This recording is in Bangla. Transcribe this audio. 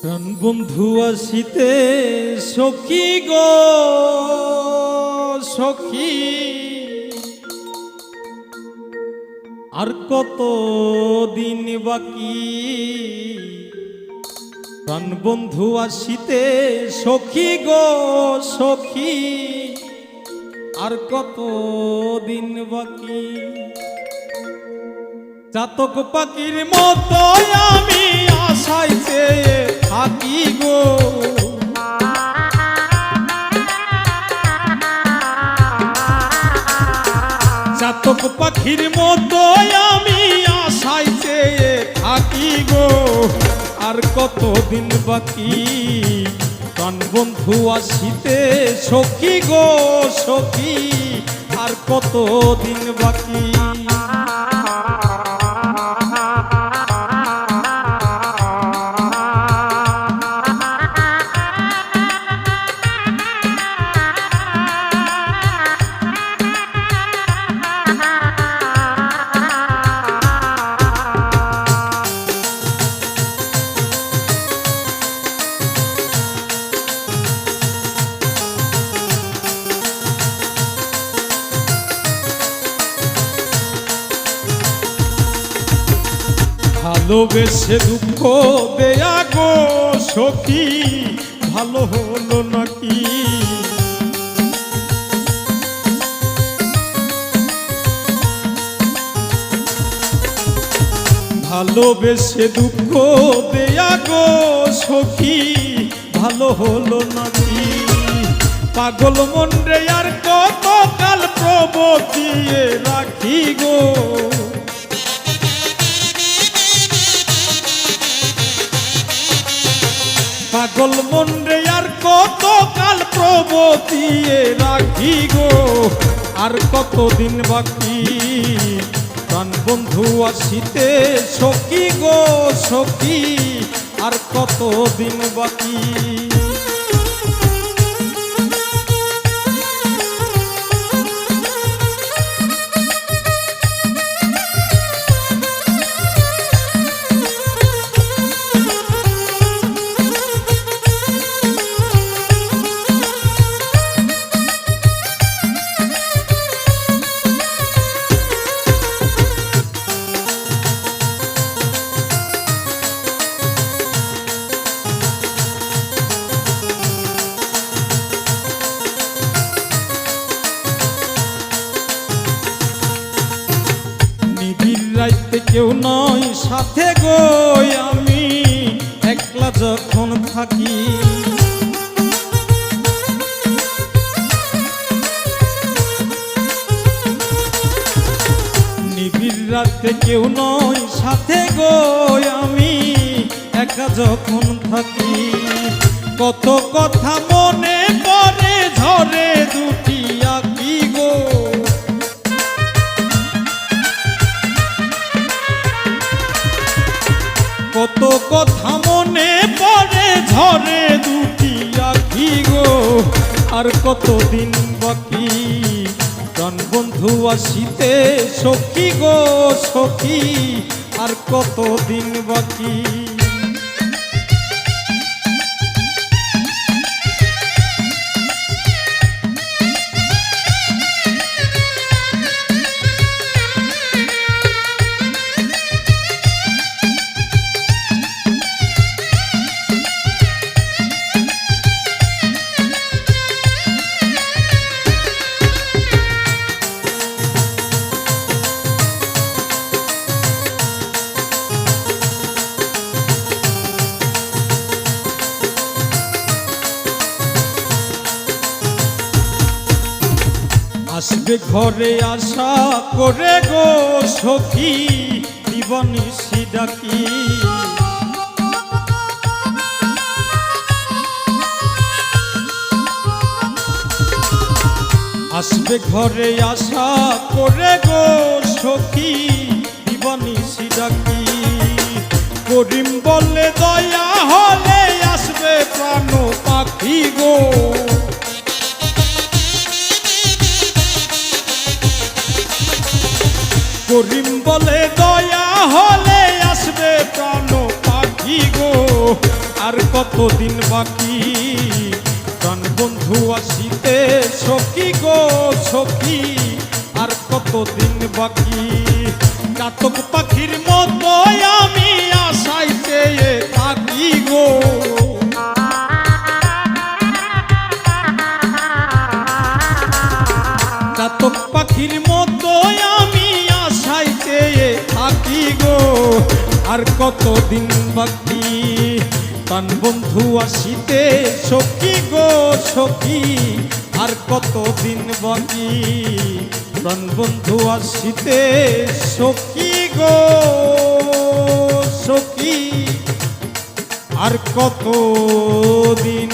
প্রাণ বন্ধু আসিতে, সখী গো, সখী। আর কত দিন বাকি? প্রাণ বন্ধু আসিতে, সখী গো, সখী। আর কত দিন বাকি? চাতক পাখির মতো আমি চেয়ে থাকি চাতক পাখির মতো আমি আশায় চেয়ে থাকি গো। আর কত দিন বাকি? প্রাণ বন্ধু আসিতে সখী গো, সখী। আর কত দিন বাকি? ভালোবেসে দুঃখ দেয়া গো সখী, ভালো হলো নাকি? ভালোবেসে দুঃখ দেয়া গো সখী, ভালো হলো নাকি? পাগল মন রে আর কত কাল প্রবতিয়ে রাখি গো? পাগল মন রে আর কত কাল প্রবতিয়ে রাখি গো? আর কত দিন বাকি? প্রাণ বন্ধু আসিতে সখী গো, সখী। আর কত দিন বাকি? রাইতে কেউ নয়, সাথে গো আমি, একলা যখন থাকি। রাতে কেউ নয়, সাথে গো আমি, একা যখন থাকি। কত কথা মনে পড়ে, ঝরে দুটি কত কথা মনে পড়ে, ঝরে দুটি আখি গো। আর কতদিন বাকি? জন বন্ধু আসিতে সখী গো, সখী। আর কতদিন বাকি? ঘরে আশা করে গো সখী দিবনিশি ডাকি আসবে ঘরে আশা করে গো সখী দিবনিশি ডাকি করিম বলে দয়া করিম বলে, দয়া হলে আসবে প্রাণ পাখি গো। আর কতদিন বাকি? প্রাণ বন্ধু আসিতে সখী গো, সখী? আর কতদিন বাকি? কাতক পাখির মতো আমি কতদিন বাকি? তান বন্ধু আসিতে সখী গো সখী, আর কতদিন বাকি? প্রাণ বন্ধু আসিতে সখী গো সখী, আর কত দিন